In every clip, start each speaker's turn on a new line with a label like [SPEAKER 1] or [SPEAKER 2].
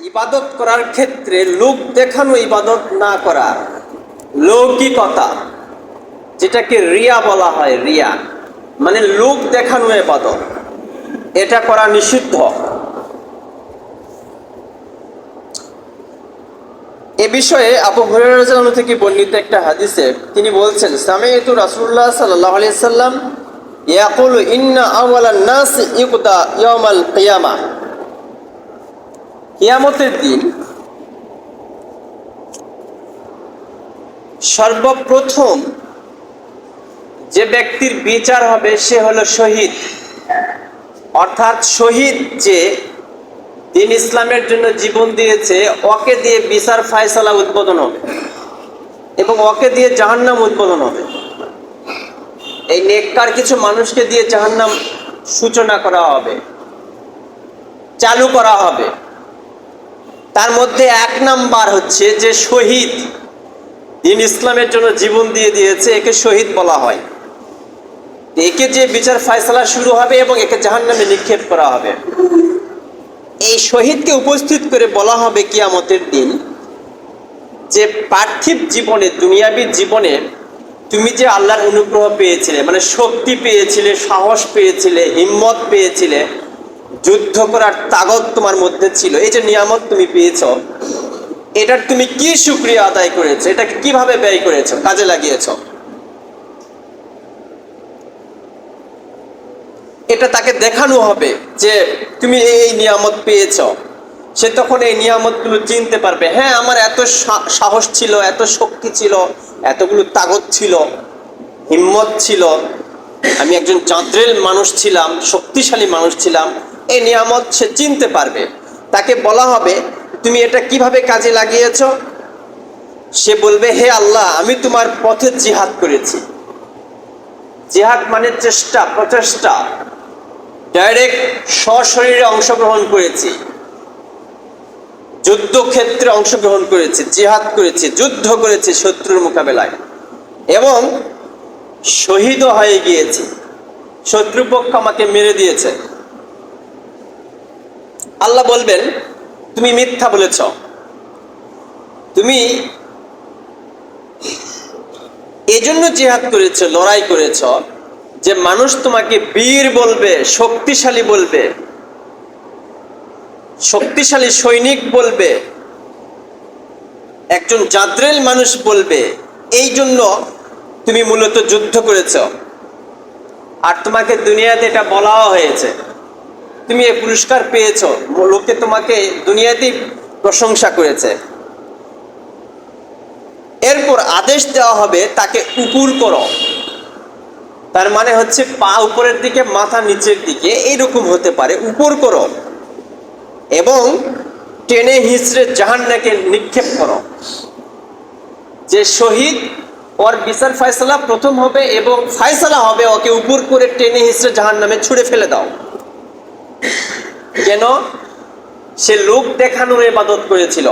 [SPEAKER 1] ইবাদত করার ক্ষেত্রে লোক দেখানো ইবাদত না করা লৌকিকতা, যেটাকে রিয়া বলা হয়, রিয়া মানে লোক দেখানো ইবাদত, এটা করা নিষিদ্ধ। এ বিষয়ে আবু হুরায়রা থেকে বর্ণিত একটা হাদিসে তিনি বলছেন সামিয়তু রাসূলুল্লাহ সাল্লাল্লাহু আলাইহি সাল্লাম ইয়াকুলু ইন্না আওয়ালান নাস ইউকদা ইয়াউমাল কিয়ামা। কিয়ামতের দিন সর্বপ্রথম যে ব্যক্তির বিচার হবে সে হলো শহীদ। অর্থাৎ শহীদ যে দিন ইসলামের জন্য জীবন দিয়েছে, ওকে দিয়ে বিচার ফায়সালা উদ্বোধন হবে এবং ওকে দিয়ে জাহান্নাম উদ্বোধন হবে। এই নেককার কিছু মানুষকে দিয়ে জাহান্নাম সূচনা করা হবে, চালু করা হবে। তার মধ্যে এক নাম্বার হচ্ছে যে শহীদ, দিন ইসলামের জন্য জীবন দিয়ে দিয়েছে, একে শহীদ বলা হয়। একে যে বিচার ফায়সালা শুরু হবে এবং একে জাহান নামে নিক্ষেপ করা হবে। এই শহীদকে উপস্থিত করে বলা হবে কিয়ামতের দিন যে পার্থিব জীবনে, দুনিয়াবী জীবনে তুমি যে আল্লাহর অনুগ্রহ পেয়েছিলে মানে শক্তি পেয়েছিলে, সাহস পেয়েছিলে, হিম্মত পেয়েছিলে যুদ্ধ করার তাগত তোমার মধ্যে ছিল। এই যে নিয়ামত তুমি পেয়েছ, এটার তুমি কি সুক্রিয়া আদায় করেছ? এটাকে কীভাবে ব্যয় করেছ? কাজে লাগিয়েছ? এটা তাকে দেখানো হবে যে তুমি এই নিয়ামত পেয়েছ। সে তখন এই নিয়ামতগুলো চিনতে পারবে। হ্যাঁ আমার এত সাহস ছিল, এত শক্তি ছিল, এতগুলো তাগত ছিল, হিম্মত ছিল। আমি একজন চাঁদ্রেল মানুষ ছিলাম, শক্তিশালী মানুষ ছিলাম। এই নিয়ামত সে চিনতে পারবে। তাকে বলা হবে, তুমি এটা কীভাবে কাজে লাগিয়েছ? সে বলবে, হে আল্লাহ, আমি তোমার পথে জিহাদ করেছি। জিহাদ মানে চেষ্টা, প্রচেষ্টা। ডাইরেক্ট সশরীরে অংশগ্রহণ করেছি। যুদ্ধক্ষেত্রে অংশগ্রহণ করেছি, জিহাদ করেছি, যুদ্ধ করেছি শত্রুর মোকাবেলায়। এবং শহীদও হয়ে গিয়েছি। শত্রুপক্ষ আমাকে মেরে দিয়েছে। আল্লাহ বলবেন, তুমি মিথ্যা বলেছ। তুমি এজন্য জিহাদ করেছ, লড়াই করেছ, যে মানুষ তোমাকে বীর বলবে, শক্তিশালী বলবে, শক্তিশালী সৈনিক বলবে, একজন জাদ্রেল মানুষ বলবে, এই জন্য তুমি মূলত যুদ্ধ করেছ। আর তোমাকে দুনিয়াতে এটা বলাও হয়েছে। তুমি এই পুরস্কার পেয়েছ। লোকে তোমাকে দুনিয়াতেই প্রশংসা করেছে। এরপর আদেশ দেওয়া হবে, তাকে উপুর করো। তার মানে হচ্ছে পা উপরের দিকে, মাথা নিচের দিকে এইরকম হতে পারে উপর করো। এবং টেনে হিসড়ে জাহান্নাকে নিক্ষেপ করো। যে শহীদ, ওর বিচার ফয়সালা প্রথম হবে এবং ফয়সালা হবে, ওকে উপর করে টেনে হিসড়ে জাহান নামে ছুঁড়ে ফেলে দাও। কেন? সে লোক দেখানোর ইবাদত করেছিল।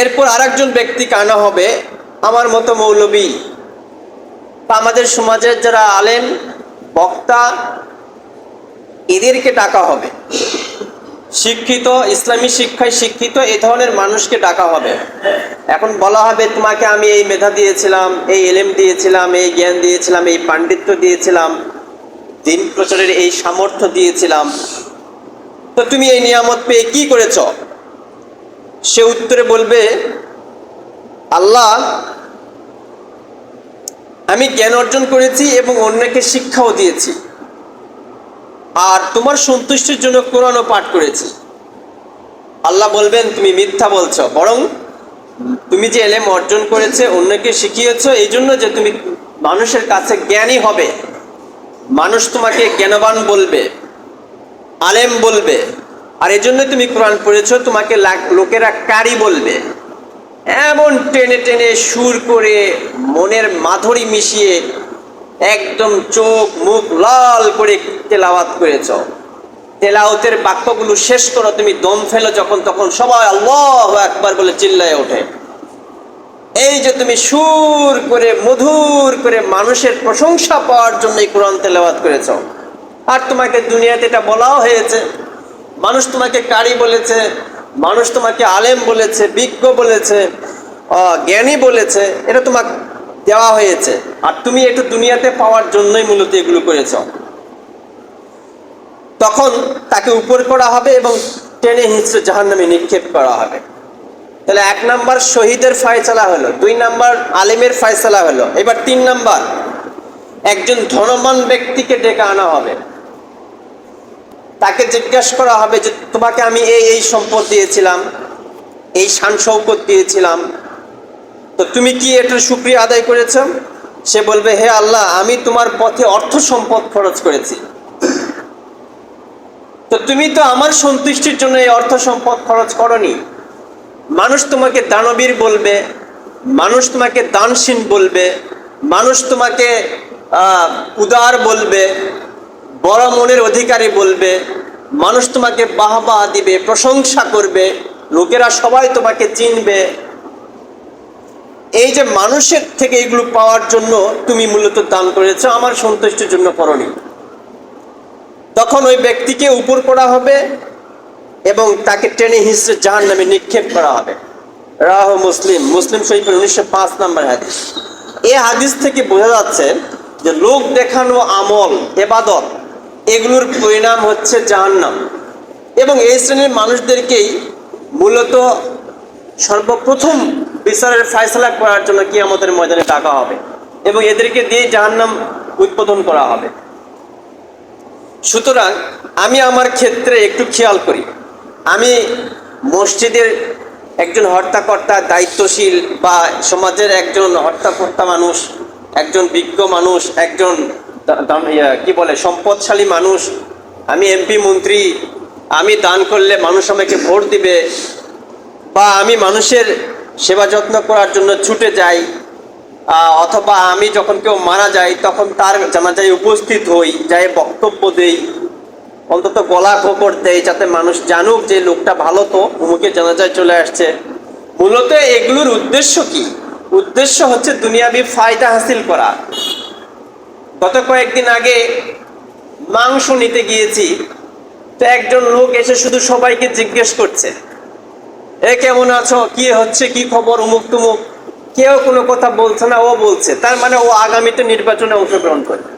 [SPEAKER 1] এরপর আরেকজন ব্যক্তি আনা হবে, আমার মতো মৌলবী আমাদের সমাজের যারা আলেম, বক্তা, এদেরকে ডাকা হবে। শিক্ষিত, ইসলামী শিক্ষায় শিক্ষিত এ ধরনের মানুষকে ডাকা হবে। এখন বলা হবে, তোমাকে আমি এই মেধা দিয়েছিলাম, এই এলেম দিয়েছিলাম, এই জ্ঞান দিয়েছিলাম, এই পাণ্ডিত্য দিয়েছিলাম। দিন প্রচারের এই সামর্থ্য দিয়েছিলাম। তো তুমি এই নিয়ামত পেয়ে কি করেছ? সে উত্তরে বলবে, আল্লাহ, আমি জ্ঞান অর্জন করেছি এবং অন্যকে শিক্ষাও দিয়েছি। আর তোমার সন্তুষ্টির জন্য কোরআনও পাঠ করেছি। আল্লাহ বলবেন, তুমি মিথ্যা বলছো, বরং তুমি যে এলেম অর্জন করেছে, অন্যকে শিখিয়েছ, এই জন্য যে তুমি মানুষের কাছে জ্ঞানী হবে। মানুষ তোমাকে জ্ঞানবান বলবে, আলেম বলবে, আর এই জন্য তুমি কোরআন পড়েছ, তোমাকে লাক- লোকেরা কারি বলবে। এমন টেনে টেনে সুর করে মনের মাধুরী মিশিয়ে একদম চোখ মুখ লাল করে তেলাওয়াত করেছ। তেলাওতের বাক্যগুলো শেষ করো, তুমি দম ফেলো যখন, তখন সবাই আল্লাহ একবার বলে চিল্লায় ওঠে। এই যে তুমি সুর করে, মধুর করে মানুষের প্রশংসা পাওয়ার জন্য এই কোরআন তেলাওয়াত করেছ। আর তোমাকে দুনিয়াতে এটা বলাও হয়েছে। মানুষ তোমাকে কারি বলেছে, মানুষ তোমাকে আলেম বলেছে, বিজ্ঞ বলেছে জ্ঞানী বলেছে, এটা তোমাকে দেওয়া হয়েছে। আর তুমি একটু দুনিয়াতে পাওয়ার জন্যই মূলত এগুলো করেছ। তখন তাকে উপর করা হবে এবং টেনে হিঁচড়ে জাহান্নামে নিক্ষেপ করা হবে। তাহলে এক নাম্বার শহীদের ফয়সালা হলো, দুই নাম্বার আলেমের ফয়সালা হলো। এবার তিন নাম্বার, একজন ধনবান ব্যক্তিকে ডেকে আনা হবে। তাকে জিজ্ঞাসা করা হবে যে, তোমাকে আমি এই এই সম্পদ দিয়েছিলাম, এই শান শৌকত দিয়েছিলাম, তো তুমি কি এটার সুক্রিয়া আদায় করেছ? সে বলবে, হে আল্লাহ, আমি তোমার পথে অর্থ সম্পদ খরচ করেছি। তো তুমি তো আমার সন্তুষ্টির জন্য এই অর্থ সম্পদ খরচ করনি। মানুষ তোমাকে দানবীর বলবে, মানুষ তোমাকে দানশীন বলবে, মানুষ তোমাকে উদার বলবে, বড় মনের অধিকারী বলবে, মানুষ তোমাকে বাহবা দিবে, প্রশংসা করবে, লোকেরা সবাই তোমাকে চিনবে। এই যে মানুষের থেকে এগুলো পাওয়ার জন্য তুমি মূলত দান করেছ, আমার সন্তুষ্টির জন্য করনি। তখন ওই ব্যক্তিকে উপর করা হবে এবং তাকে টেনে হিসেবে জাহান নামে নিক্ষেপ করা হবে। রাহ মুসলিম। মুসলিম শরীফের উনিশশো পাঁচ নম্বর হাদিস। এ হাদিস থেকে বোঝা যাচ্ছে যে লোক দেখানো আমল, এবাদত, এগুলোর পরিণাম হচ্ছে জাহান্নাম। এবং এই শ্রেণির মানুষদেরকেই মূলত সর্বপ্রথম বিচারের ফয়সলা করার জন্য কি আমাদের ময়দানে ডাকা হবে এবং এদেরকে দিয়ে জাহান্নাম উদ্বোধন করা হবে। সুতরাং আমি আমার ক্ষেত্রে একটু খেয়াল করি। আমি মসজিদের একজন হর্তাকর্তা, দায়িত্বশীল বা সমাজের একজন হর্তাকর্তা মানুষ, একজন বিজ্ঞ মানুষ, একজন কি বলে, সম্পদশালী মানুষ, আমি এমপি মন্ত্রী, আমি দান করলে মানুষ আমাকে ভোট দিবে বা আমি মানুষের সেবা যত্ন করার জন্য ছুটে যাই অথবা আমি যখন কেউ মারা যাই, তখন তার জানাজায় উপস্থিত হই, যাই বক্তব্য দেই। অন্তত গলা খোকর দেয় যাতে মানুষ জানুক যে লোকটা ভালো তো। অমুকে জানাজায় চলে আসছে। মূলত এগুলোর উদ্দেশ্য কি? উদ্দেশ্য হচ্ছে দুনিয়াবি ফায়দা হাসিল করা। গত কয়েকদিন আগে মাংস নিতে গিয়েছি। তো একজন লোক এসে শুধু সবাইকে জিজ্ঞেস করছে, এ কেমন আছো? কি হচ্ছে? কি খবর? উমুক তুমুক কেউ কোনো কথা বলছে না, ও বলছে। তার মানে ও আগামীতে নির্বাচনে অংশগ্রহণ করবে।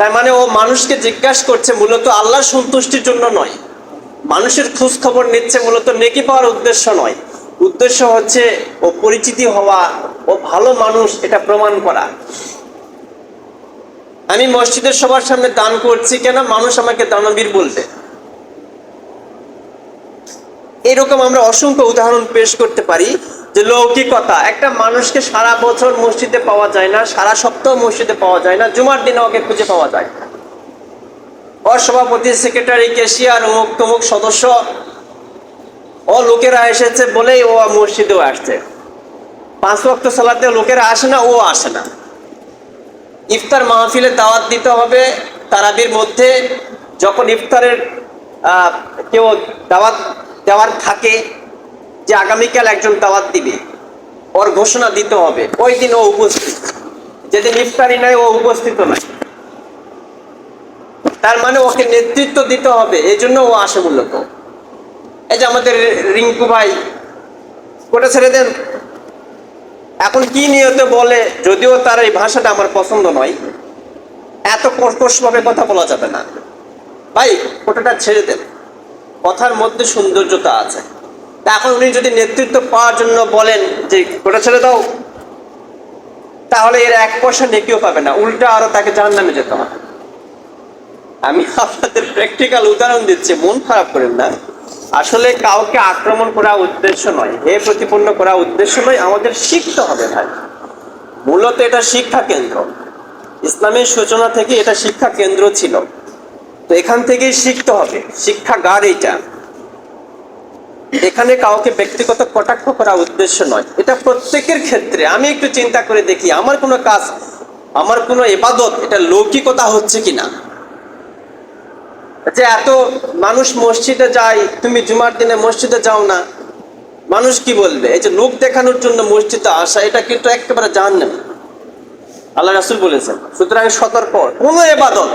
[SPEAKER 1] তার মানে ও মানুষকে জিজ্ঞাসা করছে, মূলত আল্লাহ সন্তুষ্টির জন্য নয়। মানুষের খোঁজ খবর নিচ্ছে মূলত নেকি পাওয়ার উদ্দেশ্য নয়। উদ্দেশ্য হচ্ছে ও পরিচিতি হওয়া, ও ভালো মানুষ, এটা প্রমাণ করা। আমি মসজিদের সবার সামনে দান করছি কেন? মানুষ আমাকে দানবীর বলবে। এরকম আমরা অসংখ্য উদাহরণ পেশ করতে পারি। যে লৌকিকতা একটা মানুষকে সারা বছর মসজিদে পাওয়া যায় না, সারা সপ্তাহ মসজিদে পাওয়া যায় না, জুমার দিনে ওকে খুঁজে পাওয়া যায়। ওর সভাপতি সেক্রেটারি কেশিয়ার অমুক তমুক সদস্য, ও লোকেরা এসেছে বলেই ও মসজিদেও আসছে। পাঁচ ওয়াক্ত সালাতে লোকেরা আসে না, ও আসে না। ইফতার মাহফিলে দাওয়াত দিতে হবে তারাবির মধ্যে, যখন ইফতারের কেউ দাওয়াত দেওয়ার থাকে যে আগামীকাল একজন দাওয়াত দিবে, ওর ঘোষণা দিতে হবে। ওই দিন ও উপস্থিত। যেদিন ইফতারি নাই, ও উপস্থিত নাই। তার মানে ওকে নেতৃত্ব দিতে হবে এই জন্য ও আসে মূলত। এই যে আমাদের রিঙ্কু ভাই, কোটা ছেড়ে দেন। এখন কি নিয়তে বলে, যদিও তার এই ভাষাটা আমার পছন্দ নয়, এত কর্কশভাবে কথা বলা যাবে না। ভাই, কোটাটা ছেড়ে দেন। কথার মধ্যে সৌন্দর্যতা আছে। এখন উনি যদি নেতৃত্ব পাওয়ার জন্য বলেন যে কোটা ছেড়ে দাও, তাহলে এর এক পয়সা নেকিও পাবে না। উল্টা আরও তাকে জাহান নামে যেতে হবে। আমি আপনাদের প্র্যাকটিক্যাল উদাহরণ দিচ্ছি, মন খারাপ করেন না। আসলে কাউকে আক্রমণ করা উদ্দেশ্য নয়, হে প্রতিপন্ন করা উদ্দেশ্য নয়, আমাদের শিখতে হবে ভাই। মূলত এটা শিক্ষা কেন্দ্র। ইসলামের সূচনা থেকে এটা শিক্ষা কেন্দ্র ছিল। তো এখান থেকেই শিখতে হবে। শিক্ষাগার এটা এখানে কাউকে ব্যক্তিগত কটাক্ষ করা উদ্দেশ্য নয়। এটা প্রত্যেকের ক্ষেত্রে। আমি একটু চিন্তা করে দেখি, আমার কোনো কাজ, আমার কোনো এবাদত, এটা লৌকিকতা হচ্ছে কিনা? যে এত মানুষ মসজিদে যায়, তুমি জুমার দিনে মসজিদে যাও না। মানুষ কি বলবে? এই যে লোক দেখানোর জন্য মসজিদে আসা, এটা কিন্তু একেবারে জান না আল্লাহ রাসুল বলেছেন, সুতরাং সতর্ক কোনো এবাদত,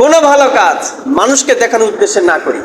[SPEAKER 1] কোনো ভালো কাজ মানুষকে দেখানোর উদ্দেশ্যে না করি।